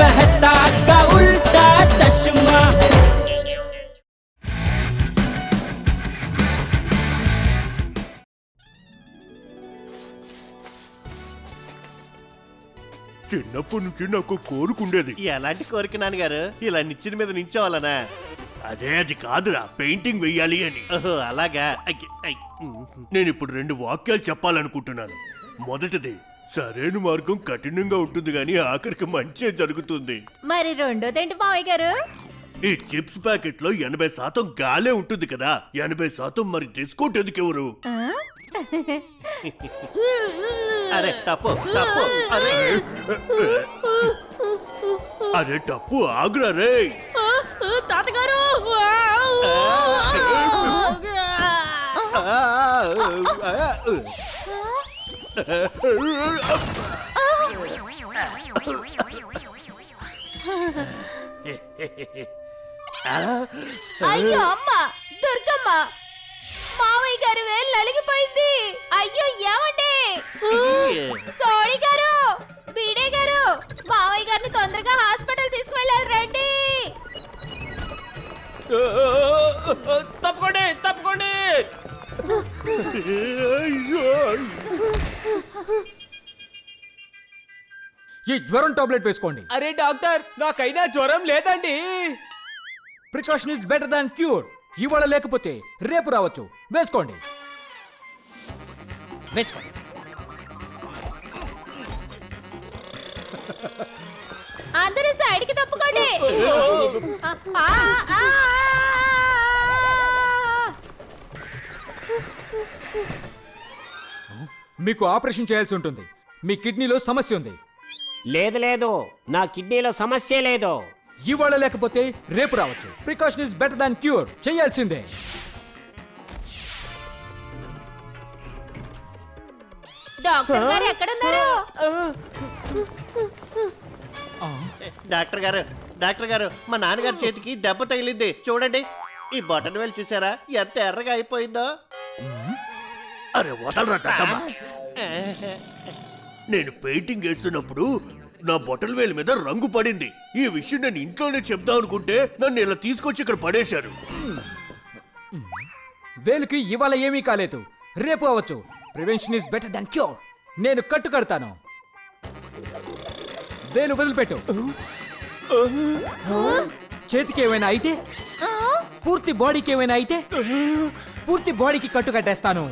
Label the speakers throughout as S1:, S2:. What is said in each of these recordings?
S1: मेहता का उल्टा चश्मा
S2: చిన్నప్పటి నుంచి నాకు కోరుకుండేది
S3: ఎలాంటి కోరిక నాన్నగారు ఇలా నిచ్చిన మీద నించోవాలనా
S2: అదే అది కాదురా పెయింటింగ్ వెయ్యాలి అని
S3: ఓహో అలాగా అయ్యి, అయ్యి.
S2: నేను ఇప్పుడు రెండు వాక్యాలు చెప్పాలనుకుంటున్నాను మొదటిది సరైన మార్గం కఠినంగా ఉంటుంది కానీ ఆఖరికి మంచి జరుగుతుంది.
S4: మరి రెండోదేంటి మావయ్య గారు?
S2: ఈ చిప్స్ ప్యాకెట్లో ఎనభై శాతం గాలే ఉంటుంది కదా. ఎనభై శాతం మరి డిస్కౌంట్ ఎందుకు ఎవరు
S4: ఆ?
S3: అరే తప్పు తప్పు అరే.
S2: అరే టప్పు ఆగురా రే.
S4: తాతగారు!
S3: ఆ, ఆ, ఆ.
S4: అయ్యో అమ్మ దుర్గమ్మ. మావయ్య గారు వేలు నలిగిపోయింది. అయ్యో ఏమండి? సోడి గారు బీడే గారు మావయ్య గారిని తొందరగా హాస్పిటల్ తీసుకువెళ్ళాలి రండి.
S5: ఈ జ్వరం టాబ్లెట్ వేసుకోండి.
S1: అరే డాక్టర్ నాకైనా జ్వరం లేదండి.
S5: Precaution is better than cure ఇవాళ లేకపోతే రేపు రావచ్చు. వేసుకోండి. వేసుకోండి.
S4: అందరూ సైడ్కి తప్పుకోండి ఆ, ఆ, ఆ.
S5: మీకు ఆపరేషన్ చేయాల్సి ఉంటుంది. మీ కిడ్నీలో సమస్య ఉంది.
S6: లేదు లేదు. నా కిడ్నీలో సమస్య లేదు.
S5: ఇవాళ లేకపోతే రేపు రావచ్చు. Precaution is better than cure చేయాల్సిందే.
S4: డాక్టర్ గారు ఎక్కడున్నారు?
S3: డాక్టర్ గారు డాక్టర్ గారు మా నాన్నగారి చేతికి దెబ్బ తగిలింది. చూడండి ఈ బటన్ వేలు చూసారా? ఎంత ఎర్రగా అయిపోయిందో.
S2: అరే వదలరా. నేను పెయింటింగ్ వేస్తున్నప్పుడు నా బొటల్ వేలు మీద రంగు పడింది. ఈ విషయం నేను ఇంట్లోనే చెప్తా అనుకుంటే నన్ను ఇలా తీసుకొచ్చి ఇక్కడ పడేశారు.
S5: వేలుకి ఇవాళ ఏమీ కాలేదు. రేపు అవ్వచ్చు. Prevention is better than cure. నేను కట్టు కడతాను. వేలు వదిలిపెట్టు. చేతికి ఏమైనా అయితే పూర్తి బాడీకి ఏమైనా అయితే పూర్తి బాడీకి కట్టు కట్టేస్తాను.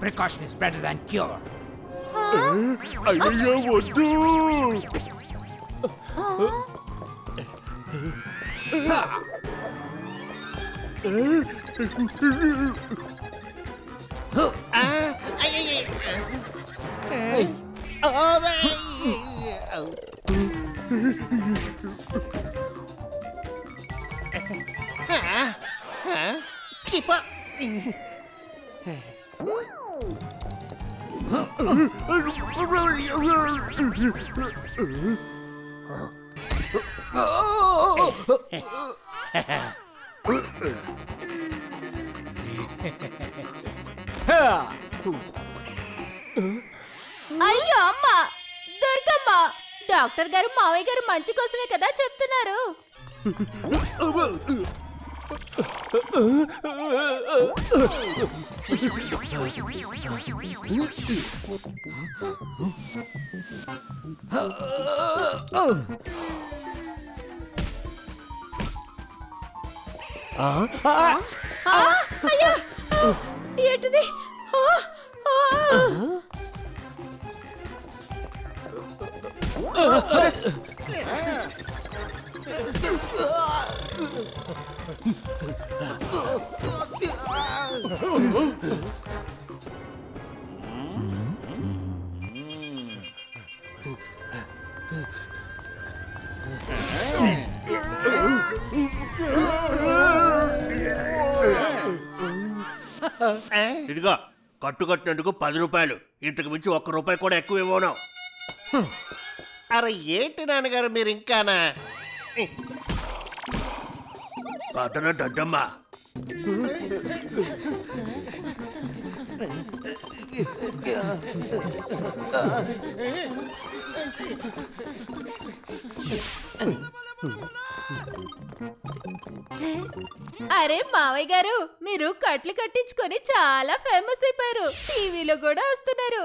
S5: Precaution is better than cure.
S2: Huh? I
S3: don't know what to do. Huh? Ha. Huh. Oh, huh? Huh? Keep.
S4: అయ్యో అమ్మ! దుర్గమ్మ! డాక్టర్ గారు మావయ్య గారు మంచి కోసమే కదా చెప్తున్నారు. ఏంటిది? ఆ,
S2: ఇదిగో కట్టు కట్టినందుకు పది రూపాయలు. ఇంతకు మించి ఒక్క రూపాయి కూడా ఎక్కువ ఇవ్వను.
S3: అరే ఏంటి నాన్నగారు మీరు ఇంకానా?
S2: పదన దద్దమ్మ.
S4: అరే మావయ్య గారు మీరు కట్లు కట్టించుకొని చాలా ఫేమస్ అయిపోయారు. టీవీలో కూడా వస్తున్నారు.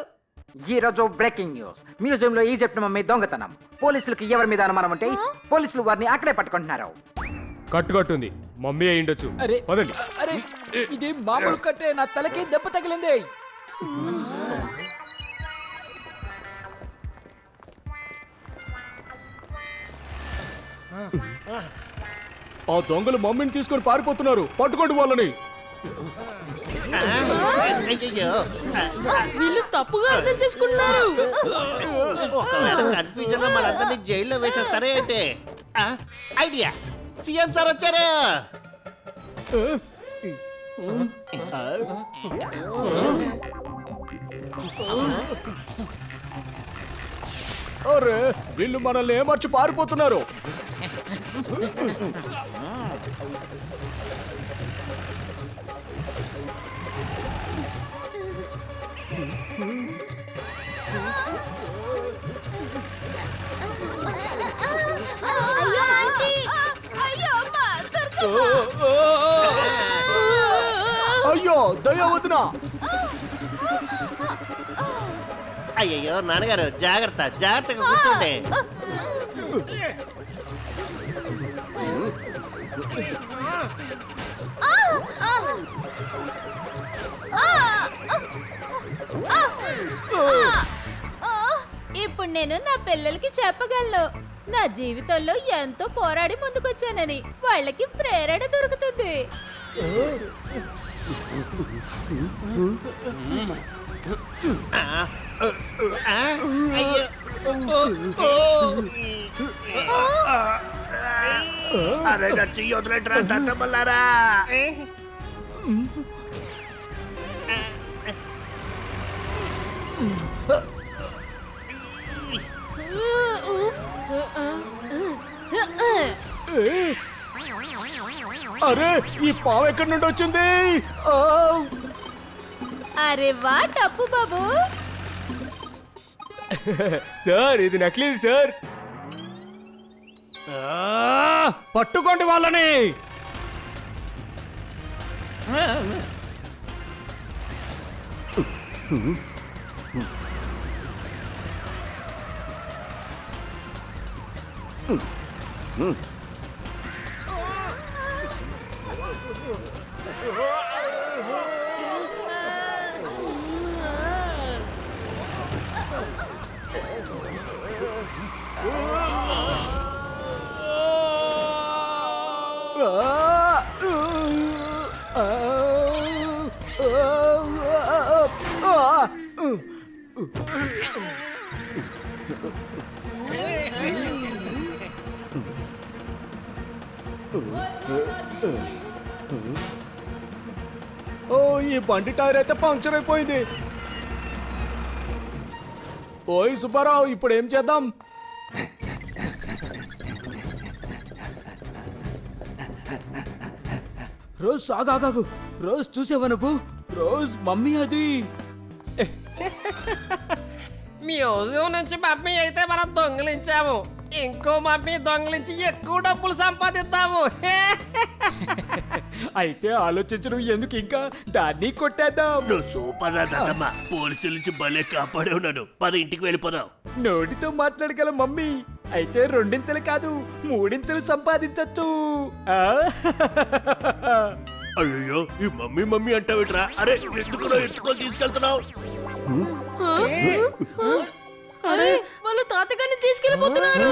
S5: ఈ రోజు బ్రేకింగ్ న్యూస్ మ్యూజియం లో ఈజిప్ట్ మమ్మీ దొంగతనం. పోలీసులకు ఎవరి మీద అనుమానం ఉంటే పోలీసులు వారిని అక్కడే పట్టుకుంటున్నారు.
S1: కట్టు కట్టుంది మమ్మీ అయి ఉండొచ్చు.
S5: అరే
S1: పదండి.
S5: అరే ఇది మామూలు కట్టే నా తలకి దెబ్బ తగిలింది.
S1: ఆ దొంగలు మమ్మీని తీసుకొని పారిపోతున్నారు. పట్టుకోండి వాళ్ళని.
S4: వీళ్ళు తప్పుగా అర్థం చేసుకుంటున్నారు
S3: ఒకవేళ కన్ఫ్యూజన్లో మనందరినీ జైల్లో వేసేస్తారే అంటే ఐడియా సీఎం సార్ వచ్చారు?
S1: అరే వీళ్ళు మనల్ని ఏమర్చి పారిపోతున్నారు?
S4: అయ్యో
S1: దయ వదినా.
S3: అయ్యయ్యో నాన్నగారు జాగ్రత్త జాగ్రత్తగా కూర్చోండి.
S4: ఆ! ఇప్పుడు నేను నా పిల్లలకి చెప్పగలను. నా జీవితంలో ఎంతో పోరాడి ముందుకొచ్చానని. వాళ్ళకి ప్రేరణ దొరుకుతుంది.
S3: అరే నా చెయ్యి వదిలేట్రా దండమల్లారా
S1: అరే ఈ పావు ఎక్కడి నుండి వచ్చింది!
S4: అరే వా టప్పు బాబు
S1: సార్ ఇది నకిలీది సార్! పట్టుకోండి వాళ్ళని Ugh. ఓ ఈ బండి టైర్ అయితే పంక్చర్ అయిపోయింది. ఓయ్ సుబ్బారావు ఇప్పుడు ఏం చేద్దాం? రోజ్ ఆగాగాగు రోజ్ చూసావా నువ్వు? రోజ్ మమ్మీ అది.
S7: మ్యూజియం నుంచి మమ్మీ అయితే మనం దొంగిలించాము. ఇంకో మమ్మీ దొంగిలించి ఎక్కువ డబ్బులు సంపాదిద్దాము.
S5: అయితే ఆలోచించడం ఎందుకు ఇంకా దాన్ని కొట్టేద్దాం?
S2: నువ్వు సూపర్ రా పోలీసుల నుంచి భలే కాపాడే ఉన్నాను పద ఇంటికి వెళ్ళిపోదాం.
S5: నోటితో మాట్లాడగల మమ్మీ. అయితే రెండింతలు కాదు మూడింతలు సంపాదించచ్చు.
S2: అయ్యో ఈ మమ్మీ మమ్మీ అంటావిట్రా? అరే ఎందుకు ఎత్తుకొని తీసుకెళ్తున్నావు?
S4: అరే వాళ్ళు తాతగారిని తీసుకెళ్ళిపోతున్నారు.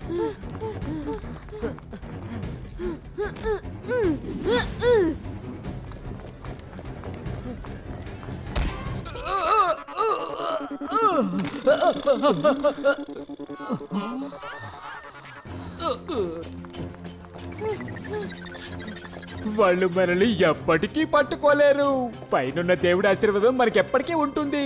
S5: వాళ్ళు మనల్ని ఎప్పటికీ పట్టుకోలేరు. పైనున్న దేవుడి ఆశీర్వాదం మనకెప్పటికీ ఉంటుంది.